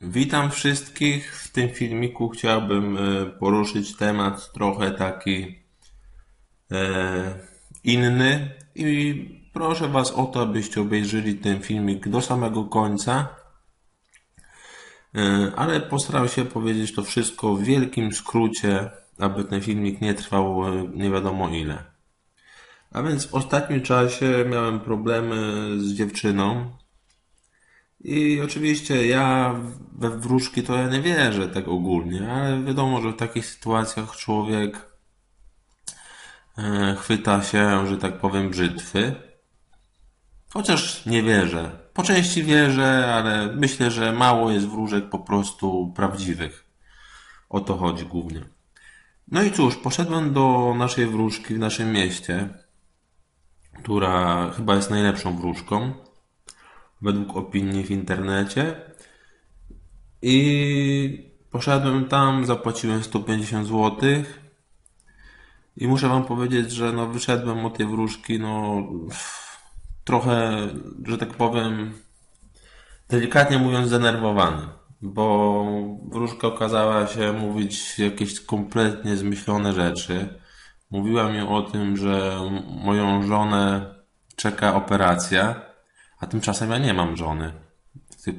Witam wszystkich. W tym filmiku chciałbym e, poruszyć temat trochę taki e, inny i proszę Was o to, abyście obejrzeli ten filmik do samego końca. E, ale postaram się powiedzieć to wszystko w wielkim skrócie, aby ten filmik nie trwał nie wiadomo ile. A więc w ostatnim czasie miałem problemy z dziewczyną, i oczywiście ja we wróżki to ja nie wierzę tak ogólnie, ale wiadomo, że w takich sytuacjach człowiek e, chwyta się, że tak powiem, brzytwy. Chociaż nie wierzę. Po części wierzę, ale myślę, że mało jest wróżek po prostu prawdziwych. O to chodzi głównie. No i cóż, poszedłem do naszej wróżki w naszym mieście, która chyba jest najlepszą wróżką według opinii w internecie. I poszedłem tam, zapłaciłem 150 zł. I muszę wam powiedzieć, że no wyszedłem od tej wróżki, no trochę, że tak powiem, delikatnie mówiąc, zdenerwowany. Bo wróżka okazała się mówić jakieś kompletnie zmyślone rzeczy. Mówiła mi o tym, że moją żonę czeka operacja a tymczasem ja nie mam żony.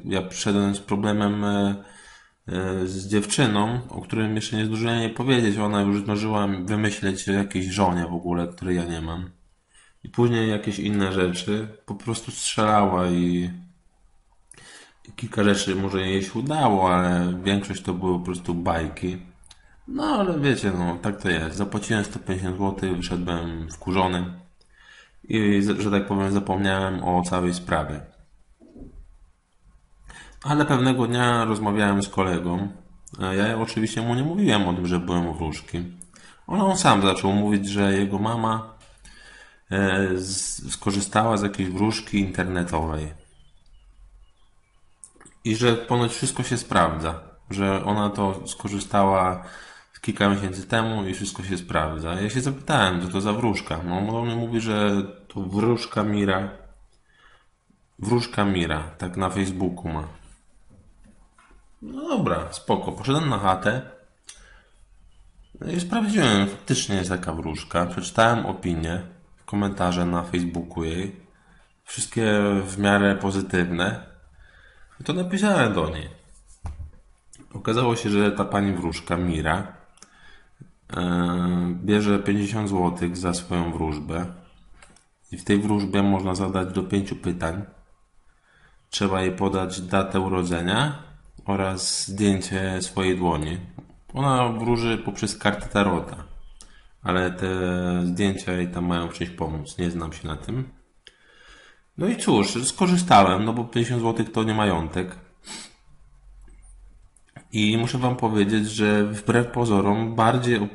Ja przyszedłem z problemem e, e, z dziewczyną, o którym jeszcze nie zdążyłem jej powiedzieć. Ona już zdążyła wymyśleć o jakiejś żonie w ogóle, której ja nie mam. I później jakieś inne rzeczy. Po prostu strzelała i, i kilka rzeczy może jej się udało, ale większość to były po prostu bajki. No ale wiecie, no tak to jest. Zapłaciłem 150 zł, wyszedłem wkurzony i, że tak powiem, zapomniałem o całej sprawie. Ale pewnego dnia rozmawiałem z kolegą. Ja oczywiście mu nie mówiłem o tym, że byłem u wróżki. On sam zaczął mówić, że jego mama e, skorzystała z jakiejś wróżki internetowej. I że ponoć wszystko się sprawdza. Że ona to skorzystała kilka miesięcy temu i wszystko się sprawdza. Ja się zapytałem, co to za wróżka. No, on mówi, że to wróżka Mira. Wróżka Mira, tak na Facebooku ma. No dobra, spoko. Poszedłem na chatę no i sprawdziłem, faktycznie jest taka wróżka. Przeczytałem opinię, komentarze na Facebooku jej. Wszystkie w miarę pozytywne. I to napisałem do niej. Okazało się, że ta pani wróżka Mira bierze 50 zł za swoją wróżbę. I w tej wróżbie można zadać do pięciu pytań. Trzeba jej podać datę urodzenia oraz zdjęcie swojej dłoni. Ona wróży poprzez kartę tarota, ale te zdjęcia jej tam mają w pomóc. Nie znam się na tym. No i cóż, skorzystałem, no bo 50 zł to nie majątek. I muszę Wam powiedzieć, że wbrew pozorom bardziej e,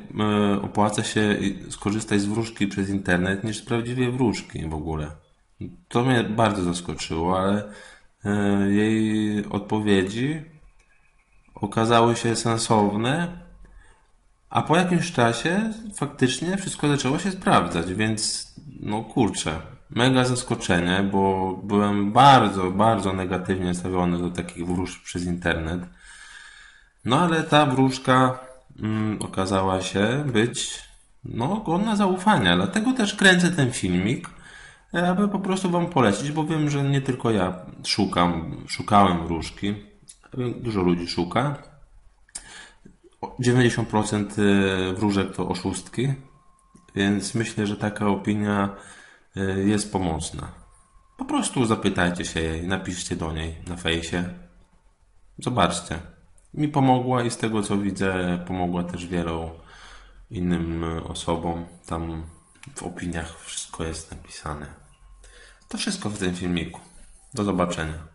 opłaca się skorzystać z wróżki przez internet niż z prawdziwej wróżki w ogóle. To mnie bardzo zaskoczyło, ale e, jej odpowiedzi okazały się sensowne, a po jakimś czasie faktycznie wszystko zaczęło się sprawdzać, więc no kurczę, mega zaskoczenie, bo byłem bardzo, bardzo negatywnie nastawiony do takich wróżb przez internet. No ale ta wróżka mm, okazała się być no, godna zaufania. Dlatego też kręcę ten filmik, e, aby po prostu Wam polecić, bo wiem, że nie tylko ja szukam, szukałem wróżki. Dużo ludzi szuka. 90% e, wróżek to oszustki, więc myślę, że taka opinia e, jest pomocna. Po prostu zapytajcie się jej, napiszcie do niej na fejsie. Zobaczcie mi pomogła i z tego co widzę, pomogła też wielu innym osobom. Tam w opiniach wszystko jest napisane. To wszystko w tym filmiku. Do zobaczenia.